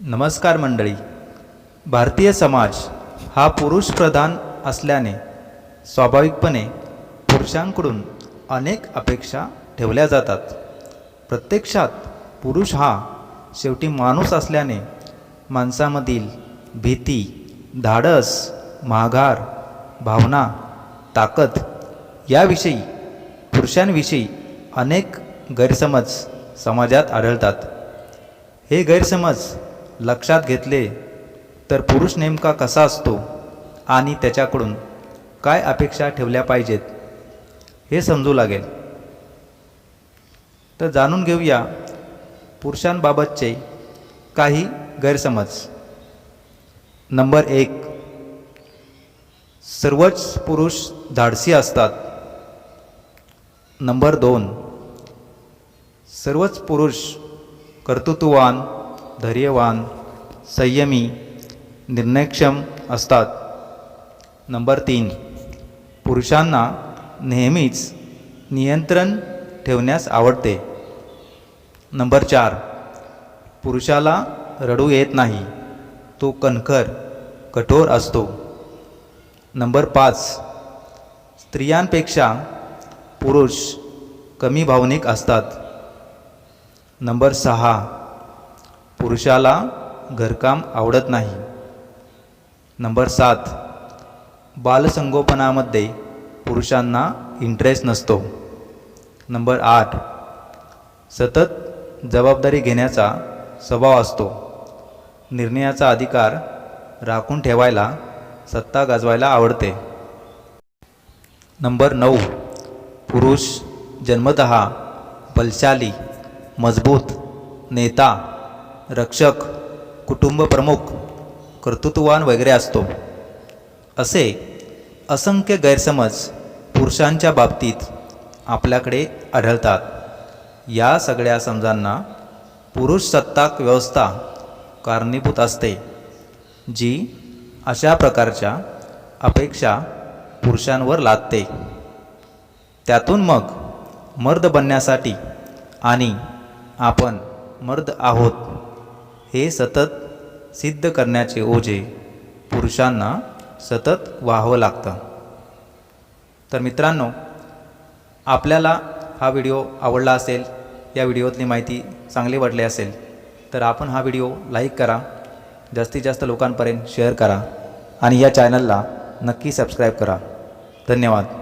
नमस्कार मंडळी. भारतीय समाज हा पुरुषप्रधान असल्याने स्वाभाविकपणे पुरुषांकडून अनेक अपेक्षा ठेवल्या जातात. प्रत्यक्षात पुरुष हा शेवटी माणूस असल्याने माणसामधील भीती धाडस माघार भावना ताकद याविषयी पुरुषांविषयी अनेक गैरसमज समाजात आढळतात. हे गैरसमज लक्षात घेतले तर पुरुष नेमका कसा असतो आणि त्याच्याकडून काय अपेक्षा ठेवल्या पाहिजेत हे समजू लागेल. तर जाणून घेऊया पुरुषांबाबतचे काही गैरसमज. नंबर एक सर्वच पुरुष धाडसी असतात. नंबर दोन सर्वच पुरुष कर्तृत्ववान धैर्यवान संयमी निर्णयक्षम असतात. नंबर तीन पुरुषांना नेहमीच नियंत्रण ठेवण्यास आवडते. नंबर चार पुरुषाला रडू येत नाही. तो कणखर कठोर असतो. नंबर पाच स्त्रियांपेक्षा पुरुष कमी भावनिक असतात. नंबर सहा पुरुषाला घरकाम आवडत नाही. नंबर सात. बालसंगोपनामध्ये पुरुषांना इंटरेस्ट नसतो. नंबर आठ. सतत जबाबदारी घेण्याचा स्वभाव असतो. निर्णयाचा अधिकार राखून ठेवायला सत्ता गाजवायला आवडते. नंबर नऊ. पुरुष जन्मतः बलशाली मजबूत नेता रक्षक कुटुंबप्रमुख कर्तृत्ववान वगैरे असतो. असे असंख्य गैरसमज पुरुषांच्या बाबतीत आपल्याकडे आढळतात. या सगळ्या समजांना पुरुष सत्ताक व्यवस्था कारणीभूत असते जी अशा प्रकारच्या अपेक्षा पुरुषांवर लादते. त्यातून मग मर्द बनण्यासाठी आणि आपण मर्द आहोत. हे सतत सिद्ध करण्याचे ओझे पुरुषांना सतत व्हावं लागतं. तर मित्रांनो आपल्याला हा व्हिडिओ आवडला असेल या व्हिडिओतली माहिती चांगली वाटली असेल तर आपण हा व्हिडिओ लाईक करा जास्तीत जास्त लोकांपर्यंत शेअर करा आणि या चॅनलला नक्की सबस्क्राईब करा. धन्यवाद.